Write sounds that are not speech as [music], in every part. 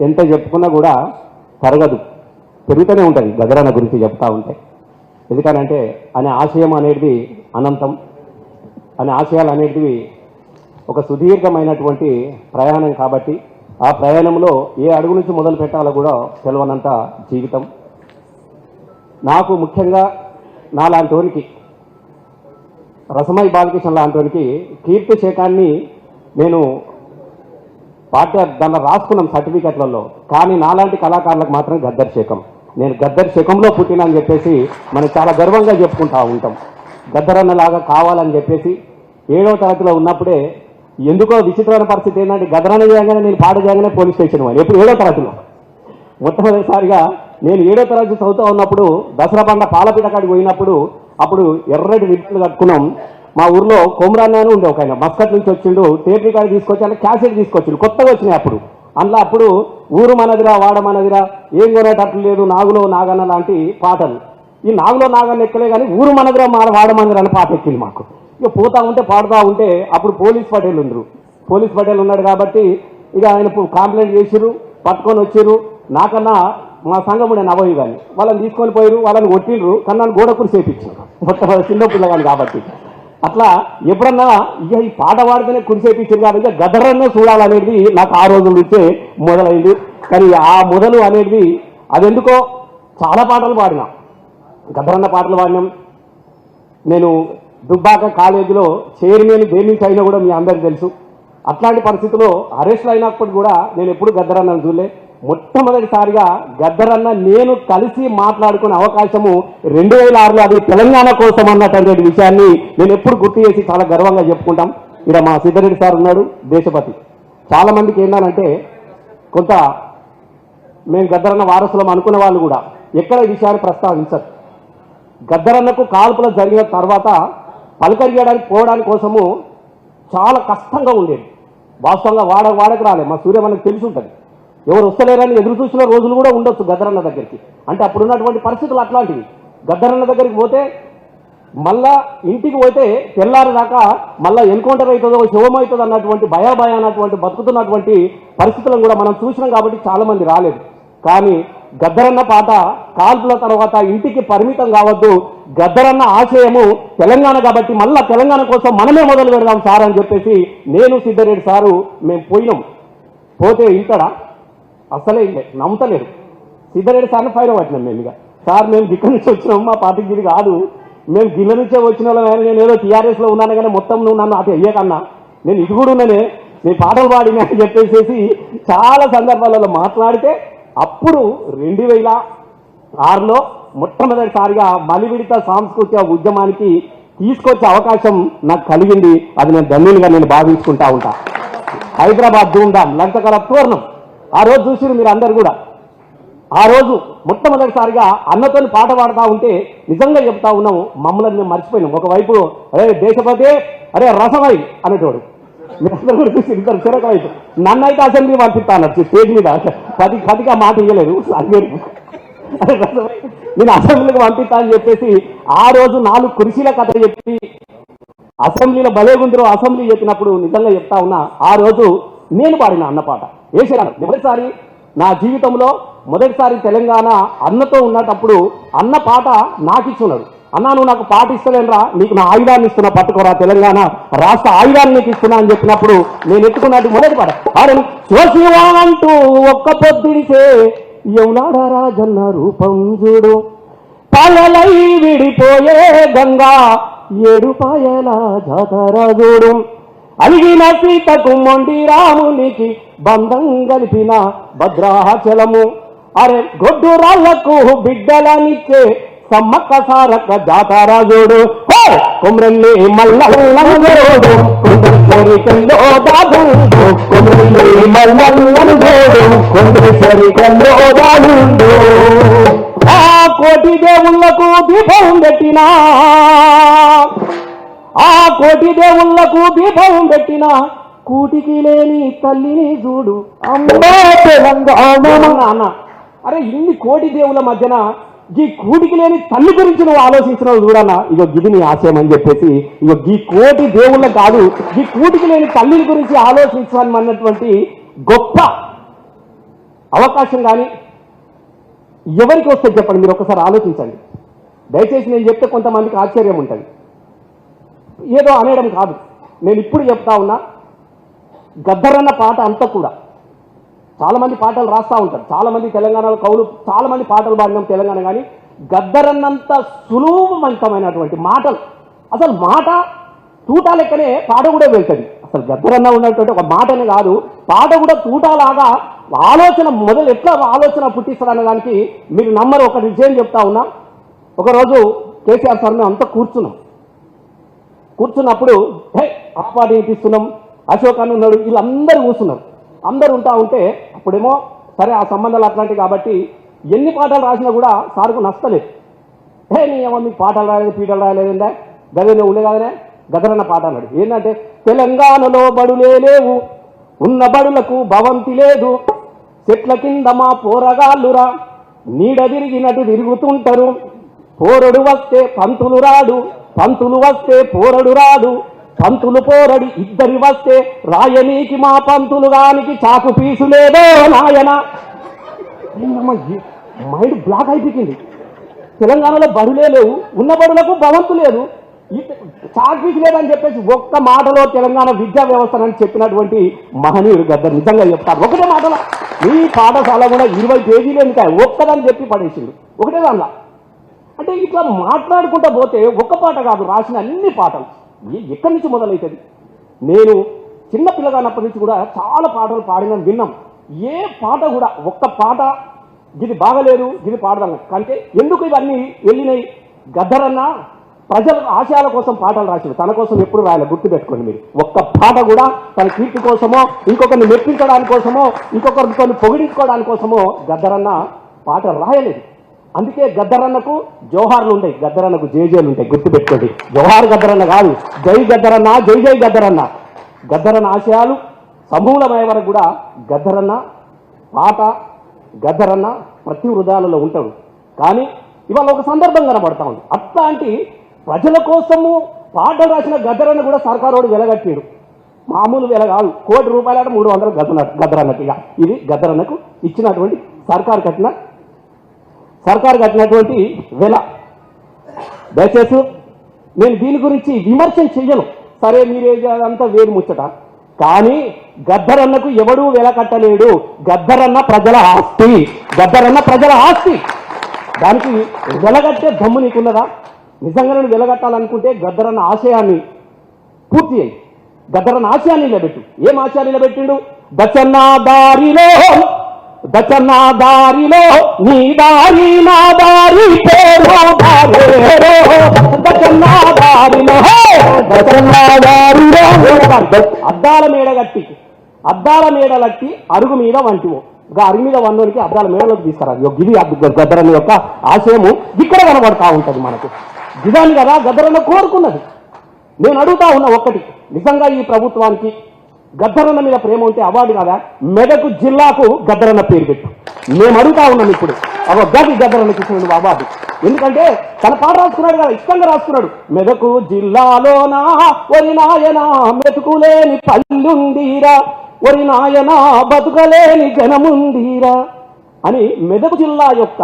ఎంత చెప్పుకున్నా కూడా తరగదు. పెరుగుతూనే ఉంటుంది గజరాన గురించి చెప్తా ఉంటే. ఎందుకనంటే అనే ఆశయం అనేది అనంతం. అనే ఆశయాలు అనేటివి ఒక సుదీర్ఘమైనటువంటి ప్రయాణం కాబట్టి ఆ ప్రయాణంలో ఏ అడుగు నుంచి మొదలు పెట్టాలో కూడా తెలవనంత జీవితం. నాకు ముఖ్యంగా నాలాంటి వారికి రసమై బాలకృష్ణ లాంటి కీర్తి శేఖాన్ని నేను పాఠ్య దాన్ని రాసుకున్నాం సర్టిఫికెట్లలో కానీ నాలాంటి కళాకారులకు మాత్రం గద్దర్ శేఖం నేను గద్దర్ శేఖంలో పుట్టినని అని చెప్పేసి మనం చాలా గర్వంగా చెప్పుకుంటా ఉంటాం. గద్దరన్నలాగా కావాలని చెప్పేసి ఏడవ తరగతిలో ఉన్నప్పుడే ఎందుకో విచిత్రమైన పరిస్థితి ఏంటంటే గదరన్న చేయగానే నేను పాట చేయగానే పోలీస్ స్టేషన్ వాళ్ళు ఎప్పుడు ఏడో తరగతిలో? మొట్టమొదటిసారిగా నేను ఏడో తరగతి చదువుతూ ఉన్నప్పుడు దసరా పండ పాలపీట కాడికి పోయినప్పుడు అప్పుడు ఎర్రటి విప్పులు కట్టుకున్నాం. మా ఊర్లో కొమరాన్న అని ఉండే ఒక ఆయన. మస్కట్ నుంచి వచ్చిండు. టేప్ రికార్డ్ తీసుకొచ్చి అలా క్యాసెట్ తీసుకొచ్చిండు. కొత్తగా వచ్చినాయి అప్పుడు. అందులో అప్పుడు ఊరు మనదిరా వాడ మనదిరా ఏం కొనేటట్లు లేదు నాగులో నాగన్న లాంటి పాటలు. ఈ నాగులో నాగన్న ఎక్కలే కానీ ఊరు మనదిరా మా వాడ మనదిరా అని పాట ఎక్కింది మాకు. ఇక పోతా ఉంటే పాడుతూ ఉంటే అప్పుడు పోలీస్ పటేల్ ఉండరు. పోలీస్ పటేల్ ఉన్నాడు కాబట్టి ఇక ఆయన కంప్లైంట్ చేసిరు పట్టుకొని వచ్చిర్రు. నాకన్నా మా సంఘముడే నవయ్య కానీ వాళ్ళని తీసుకొని పోయారు వాళ్ళని కొట్టిండ్రు కన్నాను గోడ కురిసేపించారు మొత్తం చిన్న పిల్లగాని కాబట్టి. అట్లా ఎప్పుడన్నా ఇక ఈ పాట పాడితేనే కురిసేపించారు కాబట్టి గదరన్న చూడాలనేది నాకు ఆ రోజు నుంచే మొదలైంది. కానీ ఆ మొదలు అనేది అదెందుకో చాలా పాటలు పాడినా. గదరన్న పాటలు పాడినాం. నేను దుబ్బాక కాలేజీలో చైర్మన్ దేని అయినా కూడా మీ అందరికీ తెలుసు. అట్లాంటి పరిస్థితుల్లో అరెస్ట్లు అయినప్పుడు కూడా నేను ఎప్పుడు గద్దరన్నను చూడలే. మొట్టమొదటిసారిగా గద్దరన్న నేను కలిసి మాట్లాడుకునే అవకాశము రెండు వేల ఆరులో అది తెలంగాణ కోసం అన్నటువంటి విషయాన్ని నేను ఎప్పుడు గుర్తు చేసి చాలా గర్వంగా చెప్పుకుంటాం. ఇక్కడ మా సిద్ధరెడ్డి సార్ ఉన్నాడు దేశపతి. చాలా మందికి ఏంటంటే కొంత మేము గద్దరన్న వారసులం అనుకునే వాళ్ళు కూడా ఎక్కడ ఈ విషయాన్ని ప్రస్తావించరు. గద్దరన్నకు కాల్పులు జరిగిన తర్వాత పలకరియడానికి పోవడానికి కోసము చాలా కష్టంగా ఉండేది. వాస్తవంగా వాడ వాడకు రాలే మా సూర్య మనకు తెలిసి ఉంటుంది. ఎవరు వస్తలేరని ఎదురు చూసిన రోజులు కూడా ఉండొచ్చు గద్దరన్న దగ్గరికి. అంటే అప్పుడు ఉన్నటువంటి పరిస్థితులు అట్లాంటివి. గద్దరన్న దగ్గరికి పోతే మళ్ళా ఇంటికి పోతే తెల్లారిదాకా మళ్ళా ఎన్కౌంటర్ అవుతుందో శివం అన్నటువంటి భయాభయ అన్నటువంటి బతుకుతున్నటువంటి పరిస్థితులను కూడా మనం చూసినాం కాబట్టి చాలా మంది రాలేదు. కానీ గద్దరన్న పాట కాల్పుల తర్వాత ఇంటికి పరిమితం కావద్దు. గద్దరన్న ఆశయము తెలంగాణ కాబట్టి మళ్ళా తెలంగాణ కోసం మనమే మొదలు పెడదాం సార్ అని చెప్పేసి నేను సిద్ధారెడ్డి సారు మేము పోయినాం. పోతే ఇంటడా అసలే ఇల్లే నమ్మతలేరు. సార్ని ఫైర్ పట్టినాం మేము ఇక. సార్ మేము ఇక్కడి నుంచి వచ్చినాం మా పార్టీకి ఇది కాదు. మేము గిల్ల నుంచే వచ్చిన వాళ్ళం నేను ఏదో టీఆర్ఎస్లో ఉన్నాను కానీ మొత్తం నువ్వు నన్ను అటు అయ్యేకన్నా నేను ఇది కూడా ఉన్నానే. నేను పాటలు పాడినా అని చెప్పేసి చాలా సందర్భాలలో మాట్లాడితే అప్పుడు రెండు వేల ఆరులో మొట్టమొదటిసారిగా బలివిడిత సాంస్కృతిక ఉద్యమానికి తీసుకొచ్చే అవకాశం నాకు కలిగింది. అది నేను ధన్యులుగా నేను భావించుకుంటా ఉంటా. హైదరాబాద్ ధూమ్ధాం లంచకల పూర్ణం ఆ రోజు చూసిరు మీరు అందరు కూడా. ఆ రోజు మొట్టమొదటిసారిగా అన్నతోని పాట పాడుతూ ఉంటే నిజంగా చెప్తా ఉన్నాము మమ్మల్ని మేము మర్చిపోయినాం. ఒకవైపు అరే దేశపతి అరే రసమై అనేటోడు. మీరందరూ కూడా చూసి ఇద్దరు చిరక వైపు. నన్ను అయితే అసెంబ్లీ పంపిస్తా అన్నారు స్టేజ్ మీద. పది పదిగా మాట ఇవ్వలేదు అదే నేను అసెంబ్లీకి పంపిస్తా అని చెప్పేసి ఆ రోజు నాలుగు కుర్చీల కథ చెప్పి అసెంబ్లీలో బలేగుందరో అసెంబ్లీ చెప్పినప్పుడు నిజంగా చెప్తా ఉన్నా ఆ రోజు నేను పాడిన అన్నపాట వేసేరాను. మొదటిసారి నా జీవితంలో మొదటిసారి తెలంగాణ అన్నతో ఉన్నటప్పుడు అన్న పాట నాకు ఇస్తున్నాడు. అన్నా నువ్వు నాకు పాట ఇస్తలేనరా నీకు నా ఆయుధాన్ని ఇస్తున్నా పట్టుకోరా తెలంగాణ రాష్ట్ర ఆయుధాన్ని నీకు ఇస్తున్నా అని చెప్పినప్పుడు నేను ఎత్తుకున్నట్టు మొదటి పాట. ఆడు శోశివా అంటూ ఒక్క పొద్దుడితే యమునాడ రాజన్న రూపం చూడు. పాలలై విడిపోయే గంగా ఏడు పాయల చూడు. అలిగిన సీతకు మొండి రామునికి బంధం కలిపిన భద్రాచలము. అరే గొడ్డు రాళ్ళకు బిడ్డలనిచ్చే సమ్మక్క సారక్క జాతరాజోడు కుమ్రెల్లి మల్లల్లనోడు కుందరి కోరికల్లో దాదుండు కుమ్రెల్లి మల్లల్లనోడు ఆ కోటి దేవుళ్ళకు దీపం పెట్టినా. ఆ కోటి దేవుళ్ళకు దీపం పెట్టిన కూటికి లేని తల్లిని చూడు. అమ్మా తెలంగాణ నాన్న అరే ఇన్ని కోటి దేవుల మధ్యన ఈ కూటికి లేని తల్లి గురించి నువ్వు ఆలోచించినావు చూడన్నా? ఇగో గిది నీ ఆశయం అని చెప్పేసి ఇగో ఈ కోటి దేవుళ్ళ కాదు ఈ కూటికి లేని తల్లిని గురించి ఆలోచించాలని అన్నటువంటి గొప్ప అవకాశం కానీ ఎవరికి వస్తే చెప్పండి? మీరు ఒకసారి ఆలోచించండి. దయచేసి నేను చెప్తే కొంతమందికి ఆశ్చర్యం ఉంటుంది. ఏదో అనేయడం కాదు. నేను ఇప్పుడు చెప్తా ఉన్నా గద్దరన్న పాట అంతా కూడా. చాలా మంది పాటలు రాస్తా ఉంటారు. చాలామంది తెలంగాణలో కవులు చాలా మంది పాటలు పాడినాం తెలంగాణ కానీ గద్దరన్నంత సులభమంతమైనటువంటి మాటలు. అసలు మాట తూటా లెక్కనే పాట కూడా వెళ్తుంది. అసలు గద్దరన్న ఉన్నటువంటి ఒక మాటనే కాదు పాట కూడా తూటాలాగా ఆలోచన మొదలు ఎట్లా ఆలోచన పుట్టిస్తారనే దానికి మీరు నమ్మరు. ఒక విషయం చెప్తా ఉన్నా. ఒకరోజు కేసీఆర్ సార్ మేము అంతా కూర్చున్నాం. కూర్చున్నప్పుడు హే ఆ పాట వినిపిస్తున్నాం అశోక్ అని ఉన్నాడు వీళ్ళందరూ కూర్చున్నారు. అందరూ ఉంటా ఉంటే అప్పుడేమో సరే ఆ సంబంధాలు అట్లాంటివి కాబట్టి ఎన్ని పాటలు రాసినా కూడా సార్కు నష్టలేదు. హే నీ ఏమో మీకు పాటలు రాయలేదు పీటలు రాయలేదంటే గదే ఉండే కాదనే గదరన్న పాట అన్నాడు. ఏంటంటే తెలంగాణలో బడులే లేవు ఉన్న బడులకు భవంతి లేదు. చెట్ల కింద మా పోరగాళ్ళురా నీడ తిరిగినట్టు తిరుగుతుంటారు పోరడు వస్తే పంతులు రాడు పంతులు వస్తే పోరడు రాడు. పంతులు పోరడి ఇద్దరి వస్తే రాయనీకి మా పంతులు దానికి చాకు పీసు లేదో నాయన. మైండ్ బ్లాక్ అయిపోయింది. తెలంగాణలో బడులే లేవు ఉన్న బడులకు భవంతు లేదు. చాక్పీస్ లేదని చెప్పేసి ఒక్క మాటలో తెలంగాణ విద్యా వ్యవస్థనని చెప్పినటువంటి మహనీయుడు గద్దర్ నిజంగా చెప్తారు. ఒకటే మాటలో ఈ పాఠశాల కూడా ఇరవై పేజీలు ఎందుక ఒక్కదని చెప్పి పడేసిండు. ఒకటే దానిలో. అంటే ఇట్లా మాట్లాడుకుంటా పోతే ఒక్క పాట కాదు రాసిన అన్ని పాటలు. ఎక్కడి నుంచి మొదలవుతుంది నేను చిన్న పిల్లగానప్పటి నుంచి కూడా చాలా పాటలు పాడిన విన్నాం. ఏ పాట కూడా ఒక్క పాట ఇది బాగలేదు ఇది పాడదాం కంటే ఎందుకు ఇవన్నీ వెళ్ళినాయి? గద్దరన్న ప్రజల ఆశయాల కోసం పాటలు రాసిండు. తన కోసం ఎప్పుడు రాయాలి గుర్తుపెట్టుకోండి మీరు. ఒక్క పాట కూడా తన కీర్తి కోసమో ఇంకొకరిని మెప్పించడానికి కోసమో ఇంకొకరిని పొగిడించుకోవడానికి కోసమో గద్దరన్న పాట రాయలేదు. అందుకే గద్దరన్నకు జోహార్లు ఉంటాయి. గద్దరన్నకు జేజేలు ఉంటాయి. గుర్తుపెట్టుకోండి. జోహార్ గద్దరన్న కాదు. జై గద్దరన్న జై జై గద్దరన్న. గద్దరన్న ఆశయాలు సమూలమయ్యే వరకు కూడా గద్దరన్న పాట గద్దరన్న ప్రతి హృదయాలలో ఉంటాడు. కానీ ఇవాళ ఒక సందర్భం కనబడతా ఉంది. అట్లాంటి ప్రజల కోసము పాటలు రాసిన గద్దరన్న కూడా సర్కారోడు వెలగట్టాడు. మామూలు వెల కాదు. కోటి రూపాయల మూడు వందలు గద్దన ఇది గద్దరన్నకు ఇచ్చినటువంటి సర్కారు కట్టిన సర్కారు కట్టినటువంటి వెల. దయచేసి నేను దీని గురించి విమర్శన చెయ్యను. సరే మీరే అంతా వేరు ముచ్చట. కానీ గద్దరన్నకు ఎవడూ వెల కట్టలేడు. గద్దరన్న ప్రజల ఆస్తి. గద్దరన్న ప్రజల ఆస్తి. దానికి వెలగట్టే దమ్ము నీకున్నదా? నిజంగా నేను వెలగట్టాలనుకుంటే గద్దరన్న ఆశయాన్ని పూర్తి చేయి గద్దరన్న ఆశయాన్ని నిలబెట్టు. ఏం ఆశయాన్ని నిలబెట్టిండు? దచన్న దారిలో దచన్న దారిలో నీ దారి నా దారి పేరో దారేరో దచన్న దారిలో దచన్న దారిలో అద్దాల మేడ కట్టి అద్దాల మేడ కట్టి అరుగు మీద వంటివో. ఇంకా అరుగు మీద వన్నోనికి అద్దాల మేడలోకి తీసుకురా గిరి గిది గద్దరన్న యొక్క ఆశయము ఇక్కడ కనబడతా ఉంటుంది మనకు. గిదాన్ని కదా గద్దరన్న కోరుకున్నది. నేను అడుగుతా ఉన్నా ఒక్కటి నిజంగా ఈ ప్రభుత్వానికి గద్దరన్న మీద ప్రేమ ఉంటే అవార్డు కాదా? మెదకు జిల్లాకు గద్దరన్న పేరు పెట్టు. మేము అడుగుతా ఉన్నాం ఇప్పుడు. అవ గది గద్దరన్నకి అవార్డు. ఎందుకంటే తన పాట రాసుకున్నాడు కదా ఇష్టంగా రాసుకున్నాడు. మెదకు జిల్లాలోనా? ఒరి నాయనా మెతుకులేని పల్లుందీరా ఒరి నాయనా బతుకలేని జనముందీరా అని మెదకు జిల్లా యొక్క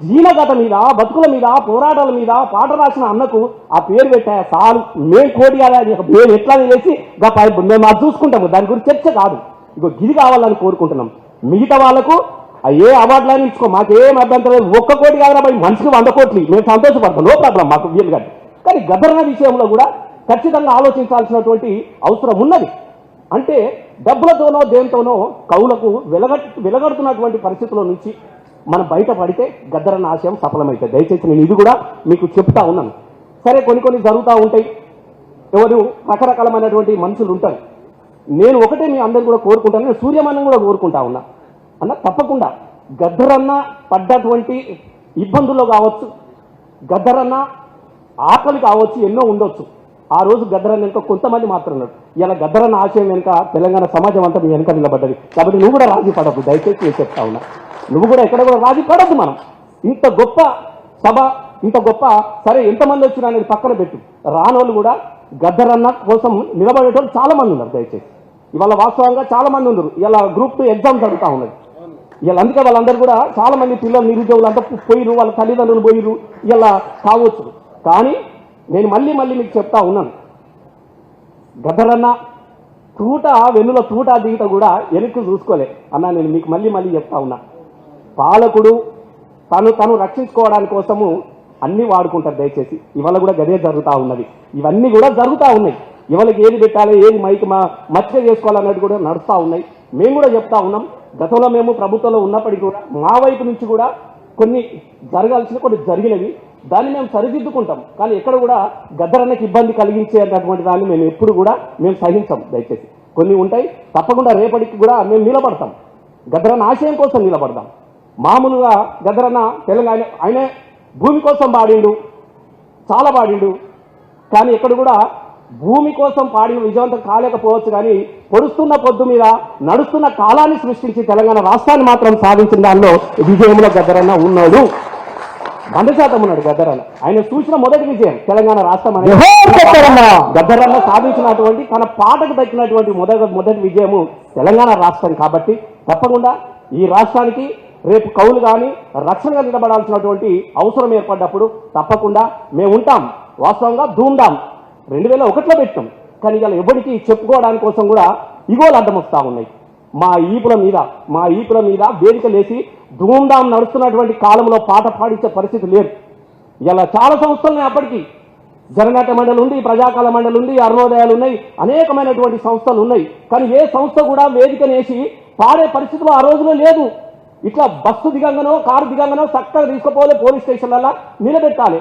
జీనగత మీద బతుకుల మీద పోరాటాల మీద పాట రాసిన అన్నకు ఆ పేరు పెట్టా సాలు మేం కోటి మేము ఎట్లా చేసి మేము అది చూసుకుంటాము. దాని గురించి చర్చ కాదు. ఇగో గిది కావాలని కోరుకుంటున్నాం. మిగతా వాళ్ళకు ఏ అవార్డులని ఇచ్చుకో మాకేం అభ్యంతరం లేదు. ఒక్క కోటి కాదు రాబాయి మనిషికి వంద కోట్లు. మేము సంతోషపడతాం. నో ప్రాబ్లం మాకు వీలు కాదు. కానీ గభరణ విషయంలో కూడా ఖచ్చితంగా ఆలోచించాల్సినటువంటి అవసరం ఉన్నది. అంటే డబ్బులతోనో దేంతోనో కవులకు వెలగ వెలగడుతున్నటువంటి పరిస్థితుల నుంచి మనం బయటపడితే గద్దరన్న ఆశయం సఫలమవుతుంది దయచేసి నేను ఇది కూడా మీకు చెప్తా ఉన్నాను. సరే కొన్ని కొన్ని జరుగుతూ ఉంటాయి. ఎవరు? రకరకాలమైనటువంటి మనుషులు ఉంటారు. నేను ఒకటే మీ అందరు కూడా కోరుకుంటాను. నేను సూర్యమానం కూడా కోరుకుంటా ఉన్నా. అన్న తప్పకుండా. గద్దరన్న పడ్డటువంటి ఇబ్బందుల్లో కావచ్చు. గద్దరన్న ఆకలి కావచ్చు ఎన్నో ఉండొచ్చు. ఆ రోజు గద్దరన్న వెనుక కొంతమంది మాత్రం ఇలా గద్దరన్న ఆశయం వెనుక తెలంగాణ సమాజం అంతా మీ వెనుక నిలబడ్డది. కాబట్టి నువ్వు కూడా రాజీ పడద్దు దయచేసి నేను చెప్తా ఉన్నా. నువ్వు కూడా ఎక్కడ కూడా రాజీ పడద్దు మనం. ఇంత గొప్ప సభ ఇంత గొప్ప సరే ఎంతమంది వచ్చినా అనేది పక్కన పెట్టు. రానోళ్ళు కూడా గద్దరన్న కోసం నిలబడేటోళ్ళు చాలా మంది ఉన్నారు దయచేసి. ఇవాళ వాస్తవంగా చాలా మంది ఉన్నారు. ఇలా గ్రూప్ టూ ఎగ్జామ్ జరుగుతూ ఉన్నది ఇలా అందుకే వాళ్ళందరూ కూడా చాలా మంది పిల్లలు నిరుద్యోగులు అంతా పోయిరు వాళ్ళ తల్లిదండ్రులు పోయిరు ఇలా కావచ్చు. కానీ నేను మళ్ళీ మళ్ళీ మీకు చెప్తా ఉన్నాను. గద్దరన్న తూట వెన్నుల తూట దిగిట కూడా వెనక్కి చూసుకోలే. అన్న నేను మీకు మళ్ళీ మళ్ళీ చెప్తా ఉన్నా. పాలకుడు తను తను రక్షించుకోవడానికి కోసము అన్ని వాడుకుంటారు దయచేసి. ఇవాళ కూడా గదే జరుగుతూ ఉన్నది. ఇవన్నీ కూడా జరుగుతూ ఉన్నాయి. ఇవాళకి ఏది పెట్టాలి ఏది మైకి మా మచ్చ చేసుకోవాలన్నట్టు కూడా నడుస్తూ ఉన్నాయి. మేము కూడా చెప్తా ఉన్నాం. గతంలో మేము ప్రభుత్వంలో ఉన్నప్పటికీ కూడా మా వైపు నుంచి కూడా కొన్ని జరగాల్సిన కొన్ని జరిగినవి. దాన్ని మేము సరిదిద్దుకుంటాం. కానీ ఎక్కడ కూడా గద్దరన్నకి ఇబ్బంది కలిగించేటటువంటి దాన్ని మేము ఎప్పుడు కూడా మేము సహించాం దయచేసి. కొన్ని ఉంటాయి. తప్పకుండా రేపటికి కూడా మేము నిలబడతాం. గద్దరన్న ఆశయం కోసం నిలబడతాం మామూలుగా గద్దరన్న తెలంగాణ ఆయనే భూమి కోసం పాడిండు చాలా పాడిండు. కానీ ఇక్కడ కూడా భూమి కోసం పాడి విజయవంతం కాలేకపోవచ్చు కానీ పొడుస్తున్న పొద్దు మీద నడుస్తున్న కాలాన్ని సృష్టించి తెలంగాణ రాష్ట్రాన్ని మాత్రం సాధించిన దానిలో విజయంలో గద్దరన్న ఉన్నాడు. వంద శాతం ఉన్నాడు గద్దరన్న ఆయన చూసిన మొదటి విజయం తెలంగాణ రాష్ట్రం అనేది! గద్దరన్న సాధించినటువంటి తన పాటకు దక్కినటువంటి మొదటి మొదటి విజయము తెలంగాణ రాష్ట్రం కాబట్టి తప్పకుండా ఈ రాష్ట్రానికి రేపు కౌలు కానీ రక్షణగా నిలబడాల్సినటువంటి అవసరం ఏర్పడ్డప్పుడు తప్పకుండా మేము ఉంటాం. వాస్తవంగా ధూమ్ధాం రెండు వేల ఒకటిలో పెట్టాం. కానీ ఇలా ఎవరికి చెప్పుకోవడానికి కోసం కూడా ఇగోలు అడ్డం వస్తూ ఉన్నాయి. మా ఈపుల మీద మా ఈపుల మీద వేదికలేసి ధూమ్ధాం నడుస్తున్నటువంటి కాలంలో పాట పాడించే పరిస్థితి లేదు. ఇలా చాలా సంస్థలు ఉన్నాయి అప్పటికి. జననాట్య మండలి ఉంది ప్రజాకాల మండలి ఉంది అరుణోదయాలు ఉన్నాయి అనేకమైనటువంటి సంస్థలు ఉన్నాయి. కానీ ఏ సంస్థ కూడా వేదికనేసి పాడే పరిస్థితిలో ఆ రోజులో లేదు. ఇట్లా బస్సు దిగంగానో కారు దిగంగానో చక్కగా తీసుకుపోలే పోలీస్ స్టేషన్లలో నిలబెట్టాలి.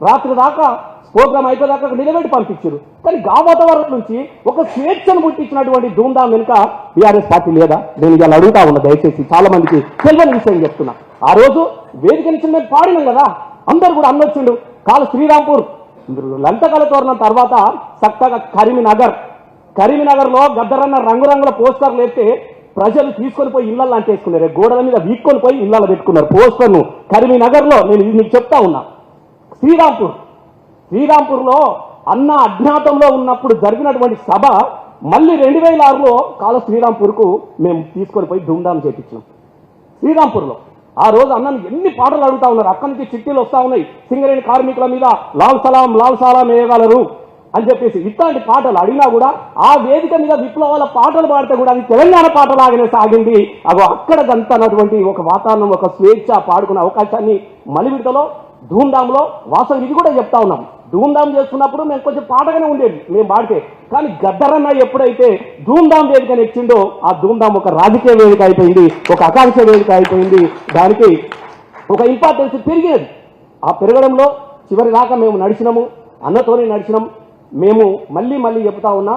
రాత్రి దాకా ప్రోగ్రామ్ అయిపోయాక నిలబెట్టి పంపించారు. కానీ గా వాతావరణం నుంచి ఒక స్వేచ్ఛను పుట్టించినటువంటి ధూమ్ధాం వెనుక బీఆర్ఎస్ పార్టీ లేదా నేను ఇలా అడుగుతా ఉన్నా దయచేసి చాలా మందికి తెలియని విషయం చెప్తున్నా. ఆ రోజు వేదిక నుంచి మేము పాడినాం కదా. అందరు కూడా అన్నొచ్చిండు కాలు శ్రీరాంపూర్. లంతకల తోరణం తర్వాత చక్కగా కరీంనగర్. కరీంనగర్లో గద్దరన్న రంగురంగుల పోస్టర్లు ఎత్తే ప్రజలు తీసుకొని పోయి ఇళ్ళల్లో అంటేసుకున్నారు గోడల మీద వీక్కొని పోయి ఇళ్ళల్లో పెట్టుకున్నారు పోస్టర్ను. కరీంనగర్లో నేను ఇది మీకు చెప్తా ఉన్నా. శ్రీరాంపూర్. శ్రీరాంపూర్లో అన్న అజ్ఞాతంలో ఉన్నప్పుడు జరిగినటువంటి సభ మళ్ళీ రెండు వేల ఆరులో కాల శ్రీరాంపూర్కు మేము తీసుకొని పోయి ధూమ్ధాం చేపించాం శ్రీరాంపూర్లో. ఆ రోజు అన్నను ఎన్ని పాటలు అడుగుతా ఉన్నారు. అక్కడి నుంచి చిట్టీలు వస్తూ ఉన్నాయి. సింగరేణి కార్మికుల మీద లాల్ సలాం లాల్ సలాం వేయగలరు. అని చెప్పేసి ఇట్లాంటి పాటలు అడిగినా కూడా ఆ వేదిక మీద విప్లవాల పాటలు పాడితే కూడా అది తెలంగాణ పాటలాగానే సాగింది. అగో అక్కడ గంతనటువంటి ఒక వాతావరణం ఒక స్వేచ్ఛ పాడుకునే అవకాశాన్ని మలివిడతలో ధూమ్ధామ్లో వాసవి ఇది కూడా చెప్తా ఉన్నాం. ధూమ్ధామ్ చేస్తున్నప్పుడు మేము కొంచెం పాటగానే ఉండేది మేము పాడితే. కానీ గద్దరన్న ఎప్పుడైతే ధూమ్ధామ్ వేదిక ఎక్కిండో ఆ ధూమ్ధామ్ ఒక రాజకీయ వేదిక అయిపోయింది ఒక ఆకాంక్ష వేదిక అయిపోయింది. దానికి ఒక ఇంపార్టెన్స్ పెరిగేది. ఆ పెరగడంలో చివరి దాకా మేము నడిచినాము అన్నతోనే నడిచినాం. మేము మళ్ళీ మళ్ళీ చెప్తా ఉన్నా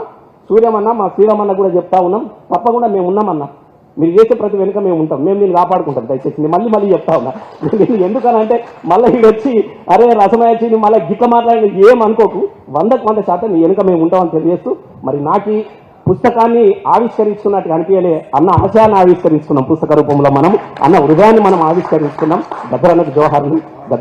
సూర్యమన్న మా శ్రీరామన్న కూడా చెప్తా ఉన్నాం తప్పకుండా మేము ఉన్నామన్నా. మీరు చేసే ప్రతి వెనుక మేము ఉంటాం మేము నేను కాపాడుకుంటాం దయచేసి. నేను మళ్ళీ మళ్ళీ చెప్తా ఉన్నా. నేను [laughs] ఎందుకనంటే మళ్ళీ ఇది వచ్చి అరే రసమయచ్చి మళ్ళీ గిట్ల మాట్లాడి ఏం అనుకోకు. వందకు వంద శాతం వెనుక మేము ఉంటామని తెలియజేస్తూ మరి నాకు పుస్తకాన్ని ఆవిష్కరించుకున్నట్టు అనిపించలే అన్న ఆశయాన్ని ఆవిష్కరించుకున్నాం పుస్తక రూపంలో మనం అన్న హృదయాన్ని మనం ఆవిష్కరించుకున్నాం దగ్గర జోహార్లు